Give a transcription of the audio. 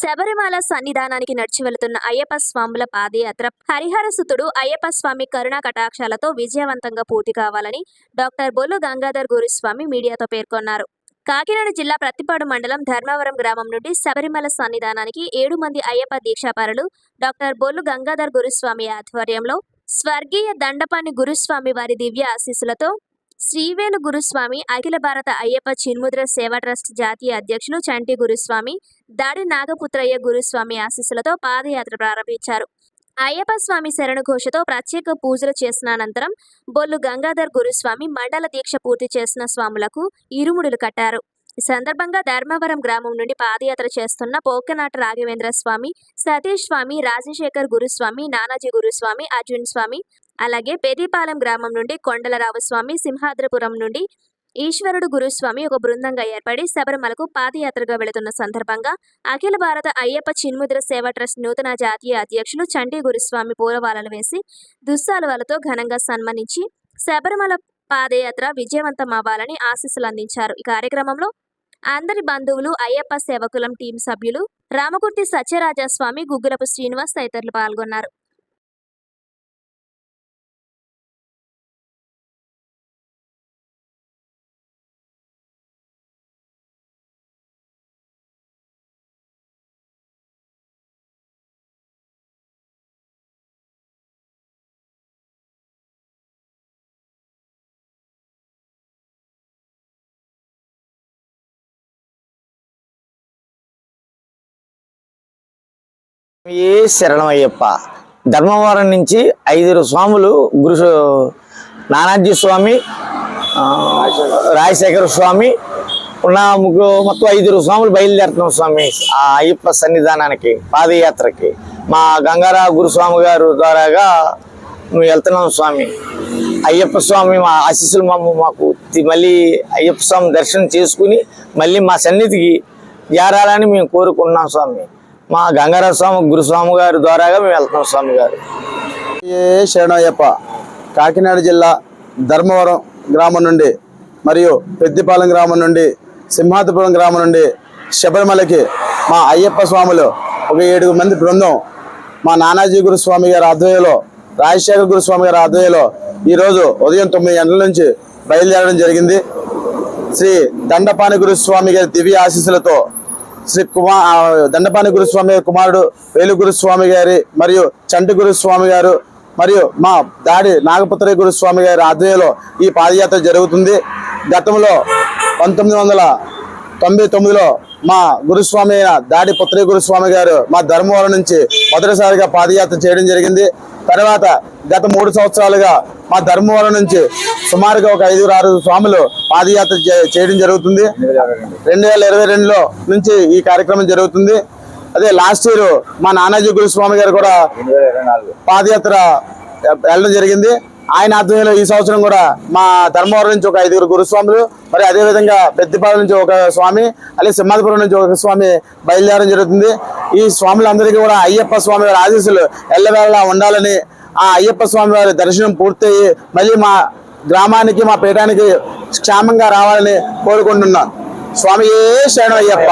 శబరిమల సన్నిధానానికి నడిచి వెళుతున్న అయ్యప్ప స్వాముల పాదయాత్ర హరిహర సుతుడు అయ్యప్ప స్వామి కరుణా కటాక్షాలతో విజయవంతంగా పూర్తి కావాలని డాక్టర్ బొల్లు గంగాధర్ గురుస్వామి మీడియాతో పేర్కొన్నారు. కాకినాడ జిల్లా ప్రత్తిపాడు మండలం ధర్మవరం గ్రామం నుండి శబరిమల సన్నిధానానికి ఏడు మంది అయ్యప్ప దీక్షాపరులు డాక్టర్ బొల్లు గంగాధర్ గురుస్వామి ఆధ్వర్యంలో స్వర్గీయ దండపాని గురుస్వామి వారి దివ్య ఆశీస్సులతో శ్రీవేణు గురుస్వామి అఖిల భారత అయ్యప్ప చిన్ముద్ర సేవా ట్రస్ట్ జాతీయ అధ్యక్షులు చంటి గురుస్వామి దాడి నాగపుత్రయ్య గురుస్వామి ఆశీస్సులతో పాదయాత్ర ప్రారంభించారు. అయ్యప్ప స్వామి శరణఘోషతో ప్రత్యేక పూజలు చేసిన అనంతరం బొల్లు గంగాధర్ గురుస్వామి మండల దీక్ష పూర్తి చేసిన స్వాములకు ఇరుముడులు కట్టారు. ఈ సందర్భంగా ధర్మవరం గ్రామం నుండి పాదయాత్ర చేస్తున్న పోకనాట రాఘవేంద్ర స్వామి సతీష్ స్వామి రాజశేఖర్ గురుస్వామి నానాజీ గురుస్వామి అర్జున్ స్వామి అలాగే పెదిపాలెం గ్రామం నుండి కొండలరావు స్వామి సింహాద్రపురం నుండి ఈశ్వరుడు గురుస్వామి ఒక బృందంగా ఏర్పడి శబరిమలకు పాదయాత్రగా వెళుతున్న సందర్భంగా అఖిల భారత అయ్యప్ప చిన్ముద్ర సేవా ట్రస్ట్ నూతన జాతీయ అధ్యక్షులు చండీ గురుస్వామి పూలవాలలు వేసి దుస్సాలువలతో ఘనంగా సన్మానించి శబరిమల పాదయాత్ర విజయవంతం అవ్వాలని ఆశీస్సులు అందించారు. ఈ కార్యక్రమంలో అందరి బంధువులు అయ్యప్ప సేవకులం టీం సభ్యులు రామకుర్తి సత్యరాజస్వామి గుగ్గులపు శ్రీనివాస్ తదితరులు పాల్గొన్నారు. ఏ శరణమయ్యప్ప ధర్మవరం నుంచి ఐదుగురు స్వాములు గురు నానాజీ స్వామి రాజశేఖర స్వామి ఉన్న ముగ్గురు మొత్తం ఐదుగురు స్వాములు బయలుదేరుతున్నాం స్వామి ఆ అయ్యప్ప సన్నిధానానికి పాదయాత్రకి. మా గంగారా గురుస్వామి గారు ద్వారాగా మేము వెళ్తున్నాం స్వామి. అయ్యప్ప స్వామి మా ఆశీస్సులు మాము మాకు మళ్ళీ అయ్యప్ప స్వామి దర్శనం చేసుకుని మళ్ళీ మా సన్నిధికి చేరాలని మేము కోరుకున్నాం స్వామి. మా గంగారావు స్వామి గురుస్వామి గారి ద్వారాగా మేము వెళ్తున్నాం స్వామి గారు. ఏ శరణయ్యప్ప కాకినాడ జిల్లా ధర్మవరం గ్రామం నుండి మరియు పెద్దిపాలెం గ్రామం నుండి సింహాద్రిపురం గ్రామం నుండి శబరిమలకి మా అయ్యప్ప స్వాములు ఒక ఏడుగురు మంది బృందం మా నానాజీ గురుస్వామి గారి ఆధ్వర్యంలో రాజశేఖర గురుస్వామి గారి ఆధ్వర్యంలో ఈరోజు ఉదయం తొమ్మిది గంటల నుంచి బయలుదేరడం జరిగింది. శ్రీ దండపాని గురుస్వామి గారి దివ్య ఆశీస్సులతో శ్రీ కుమార్ దండపాని గురుస్వామి కుమారుడు వేలు గురుస్వామి గారి మరియు చంటి గురుస్వామి గారు మరియు మా దాడి నాగపుత్ర గురుస్వామి గారి ఆధ్వర్యంలో ఈ పాదయాత్ర జరుగుతుంది. గతంలో పంతొమ్మిది వందల తొంభై తొమ్మిదిలో మా గురుస్వామి అయిన దాడి పుత్రి గురుస్వామి గారు మా ధర్మవరం నుంచి మొదటిసారిగా పాదయాత్ర చేయడం జరిగింది. తర్వాత గత మూడు సంవత్సరాలుగా మా ధర్మవరం నుంచి సుమారుగా ఒక ఐదుగురు ఆరు స్వాములు పాదయాత్ర చే- చేయడం జరుగుతుంది. రెండు వేల ఇరవై రెండులో నుంచి ఈ కార్యక్రమం జరుగుతుంది. అదే లాస్ట్ ఇయర్ మా నానాజీ గురుస్వామి గారు కూడా పాదయాత్ర వెళ్ళడం జరిగింది. ఆయన ఆధ్వర్యంలో ఈ సంవత్సరం కూడా మా ధర్మవరం నుంచి ఒక ఐదుగురు గురుస్వాములు మరి అదే విధంగా పెద్దిపాలెం నుంచి ఒక స్వామి అలాగే సింహాద్రిపురం నుంచి ఒక స్వామి బయలుదేరడం జరుగుతుంది. ఈ స్వాములందరికీ కూడా అయ్యప్ప స్వామి వారి ఆశీస్సులు ఎల్లవేళలా ఉండాలని ఆ అయ్యప్ప స్వామి వారి దర్శనం పూర్తయి మళ్ళీ మా గ్రామానికి మా పీఠానికి క్షేమంగా రావాలని కోరుకుంటున్నాను. స్వామి ఏ శరణయ్యప్ప.